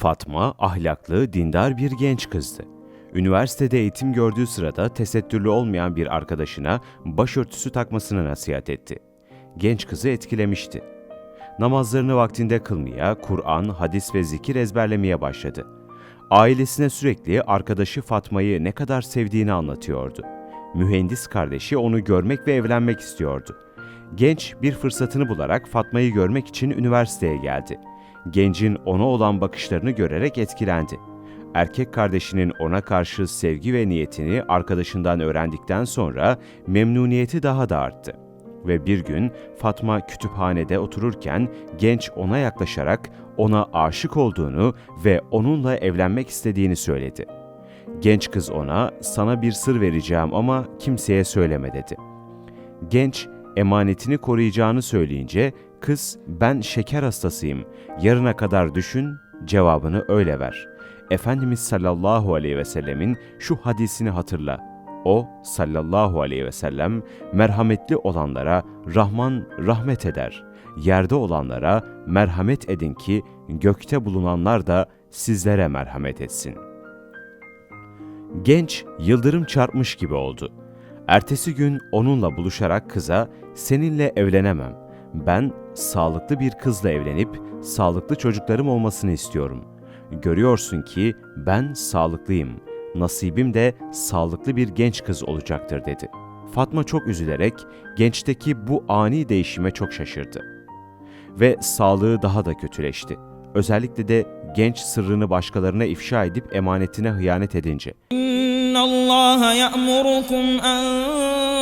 Fatma ahlaklı, dindar bir genç kızdı. Üniversitede eğitim gördüğü sırada tesettürlü olmayan bir arkadaşına başörtüsü takmasını nasihat etti. Genç kızı etkilemişti. Namazlarını vaktinde kılmaya, Kur'an, hadis ve zikir ezberlemeye başladı. Ailesine sürekli arkadaşı Fatma'yı ne kadar sevdiğini anlatıyordu. Mühendis kardeşi onu görmek ve evlenmek istiyordu. Genç bir fırsatını bularak Fatma'yı görmek için üniversiteye geldi. Gencin ona olan bakışlarını görerek etkilendi. Erkek kardeşinin ona karşı sevgi ve niyetini arkadaşından öğrendikten sonra memnuniyeti daha da arttı. Ve bir gün Fatma kütüphanede otururken genç ona yaklaşarak ona aşık olduğunu ve onunla evlenmek istediğini söyledi. Genç kız ona sana bir sır vereceğim ama kimseye söyleme dedi. Genç emanetini koruyacağını söyleyince kız ben şeker hastasıyım yarına kadar düşün cevabını öyle ver. Efendimiz sallallahu aleyhi ve sellemin şu hadisini hatırla. O sallallahu aleyhi ve sellem merhametli olanlara Rahman rahmet eder. Yerde olanlara merhamet edin ki gökte bulunanlar da sizlere merhamet etsin. Genç yıldırım çarpmış gibi oldu. Ertesi gün onunla buluşarak kıza seninle evlenemem. Ben sağlıklı bir kızla evlenip sağlıklı çocuklarım olmasını istiyorum. Görüyorsun ki ben sağlıklıyım. Nasibim de sağlıklı bir genç kız olacaktır dedi. Fatma çok üzülerek gençteki bu ani değişime çok şaşırdı. Ve sağlığı daha da kötüleşti. Özellikle de genç sırrını başkalarına ifşa edip emanetine hıyanet edince. İnna Allah ya'murukum en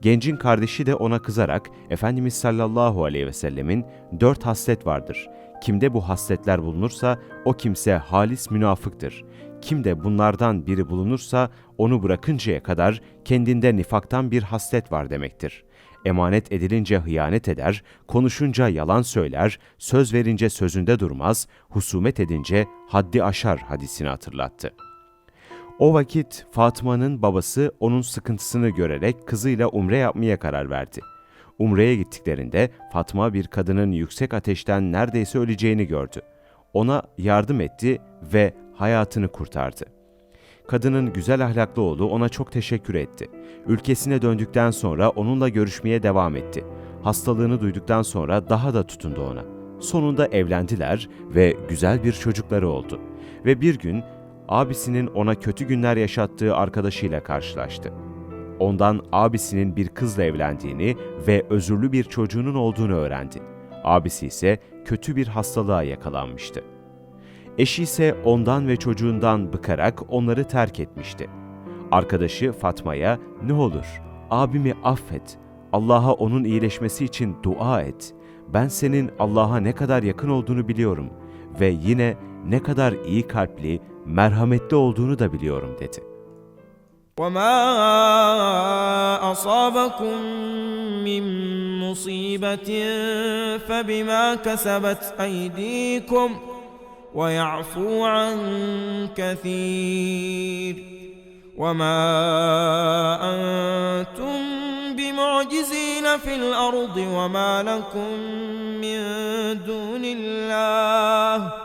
Gencin kardeşi de ona kızarak Efendimiz sallallahu aleyhi ve sellemin dört haslet vardır. Kimde bu hasletler bulunursa o kimse halis münafıktır. Kimde bunlardan biri bulunursa onu bırakıncaya kadar kendinde nifaktan bir haslet var demektir. Emanet edilince hıyanet eder, konuşunca yalan söyler, söz verince sözünde durmaz, husumet edince haddi aşar hadisini hatırlattı. O vakit Fatma'nın babası onun sıkıntısını görerek kızıyla umre yapmaya karar verdi. Umre'ye gittiklerinde Fatma bir kadının yüksek ateşten neredeyse öleceğini gördü. Ona yardım etti ve hayatını kurtardı. Kadının güzel ahlaklı oğlu ona çok teşekkür etti. Ülkesine döndükten sonra onunla görüşmeye devam etti. Hastalığını duyduktan sonra daha da tutundu ona. Sonunda evlendiler ve güzel bir çocukları oldu. Ve bir gün abisinin ona kötü günler yaşattığı arkadaşıyla karşılaştı. Ondan abisinin bir kızla evlendiğini ve özürlü bir çocuğunun olduğunu öğrendi. Abisi ise kötü bir hastalığa yakalanmıştı. Eşi ise ondan ve çocuğundan bıkarak onları terk etmişti. Arkadaşı Fatma'ya ne olur abimi affet, Allah'a onun iyileşmesi için dua et. Ben senin Allah'a ne kadar yakın olduğunu biliyorum ve yine ne kadar iyi kalpli, merhametli olduğunu da biliyorum dedi. وما أصابكم من مصيبة فبما كسبت أيديكم ويعفو عن كثير وما أنتم بمعجزين في الأرض وما لكم من دون الله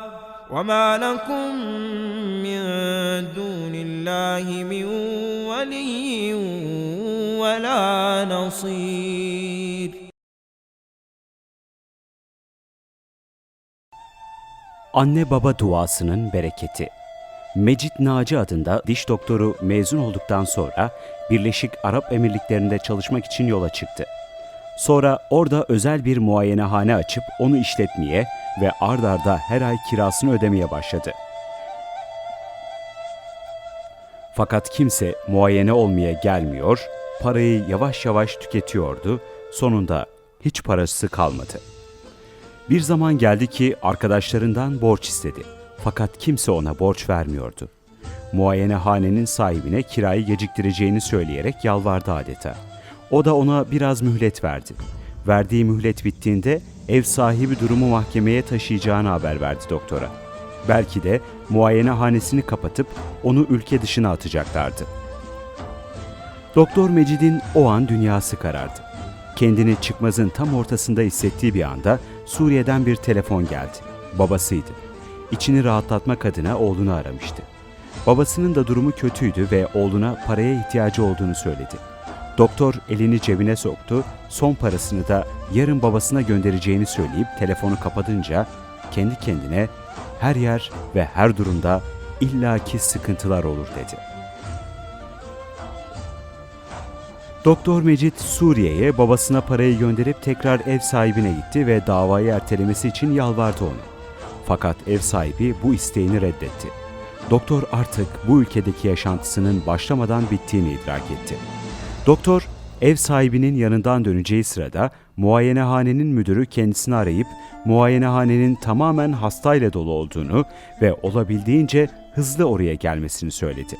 وما لكم من دون الله من ولي ولا نصير Anne baba duasının bereketi. Mecit Naci adında diş doktoru mezun olduktan sonra Birleşik Arap Emirlikleri'nde çalışmak için yola çıktı. Sonra orada özel bir muayenehane açıp onu işletmeye ve ard arda her ay kirasını ödemeye başladı. Fakat kimse muayene olmaya gelmiyor, parayı yavaş yavaş tüketiyordu, sonunda hiç parası kalmadı. Bir zaman geldi ki arkadaşlarından borç istedi. Fakat kimse ona borç vermiyordu. muayenehanenin sahibine kirayı geciktireceğini söyleyerek yalvardı adeta. O da ona biraz mühlet verdi. Verdiği mühlet bittiğinde ev sahibi durumu mahkemeye taşıyacağını haber verdi doktora. Belki de muayenehanesini kapatıp onu ülke dışına atacaklardı. Doktor Mecid'in o an dünyası karardı. Kendini çıkmazın tam ortasında hissettiği bir anda Suriye'den bir telefon geldi. Babasıydı. İçini rahatlatmak adına oğlunu aramıştı. Babasının da durumu kötüydü ve oğluna paraya ihtiyacı olduğunu söyledi. Doktor elini cebine soktu, son parasını da yarın babasına göndereceğini söyleyip telefonu kapatınca kendi kendine her yer ve her durumda illaki sıkıntılar olur dedi. Doktor Mecit Suriye'ye babasına parayı gönderip tekrar ev sahibine gitti ve davayı ertelemesi için yalvardı onu. Fakat ev sahibi bu isteğini reddetti. Doktor artık bu ülkedeki yaşantısının başlamadan bittiğini idrak etti. Doktor, ev sahibinin yanından döneceği sırada muayenehanenin müdürü kendisini arayıp muayenehanenin tamamen hastayla dolu olduğunu ve olabildiğince hızlı oraya gelmesini söyledi.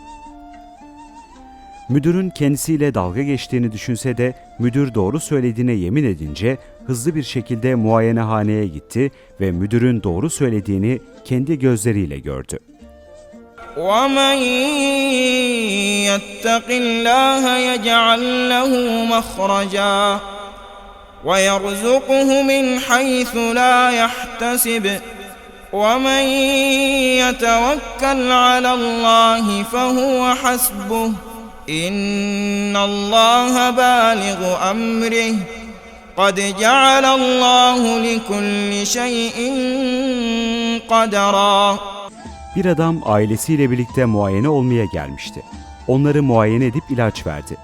Müdürün kendisiyle dalga geçtiğini düşünse de müdür doğru söylediğine yemin edince hızlı bir şekilde muayenehaneye gitti ve müdürün doğru söylediğini kendi gözleriyle gördü. ومن يتق الله يجعل له مخرجا ويرزقه من حيث لا يحتسب. ومن يتوكل على الله فهو حسبه. إن الله بالغ أمره. قد جعل الله لكل شيء قدرا. Bir adam ailesiyle birlikte muayene olmaya gelmişti. Onları muayene edip ilaç verdi.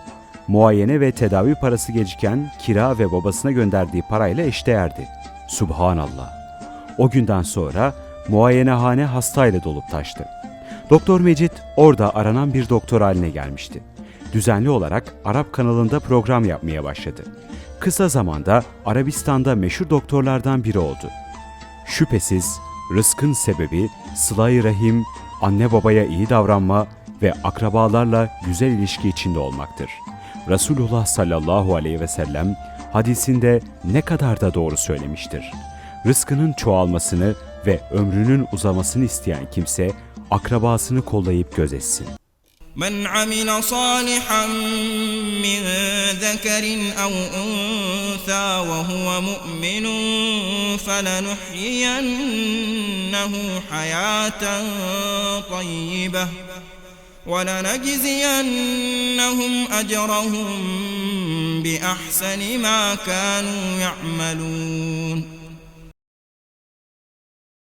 Muayene ve tedavi parası geciken kira ve babasına gönderdiği parayla eşdeğerdi. Subhanallah. O günden sonra muayenehane hastayla dolup taştı. Doktor Mecit orada aranan bir doktor haline gelmişti. Düzenli olarak Arap kanalında program yapmaya başladı. Kısa zamanda Arabistan'da meşhur doktorlardan biri oldu. Şüphesiz rızkın sebebi sıla-i rahim, anne babaya iyi davranma ve akrabalarla güzel ilişki içinde olmaktır. Resulullah sallallahu aleyhi ve sellem hadisinde ne kadar da doğru söylemiştir. Rızkının çoğalmasını ve ömrünün uzamasını isteyen kimse akrabasını kollayıp gözetsin. من عمل صالحا من ذكر أو أنثى وهو مؤمن فلنحيينه حياة طيبة ولنجزينهم أجرهم بأحسن ما كانوا يعملون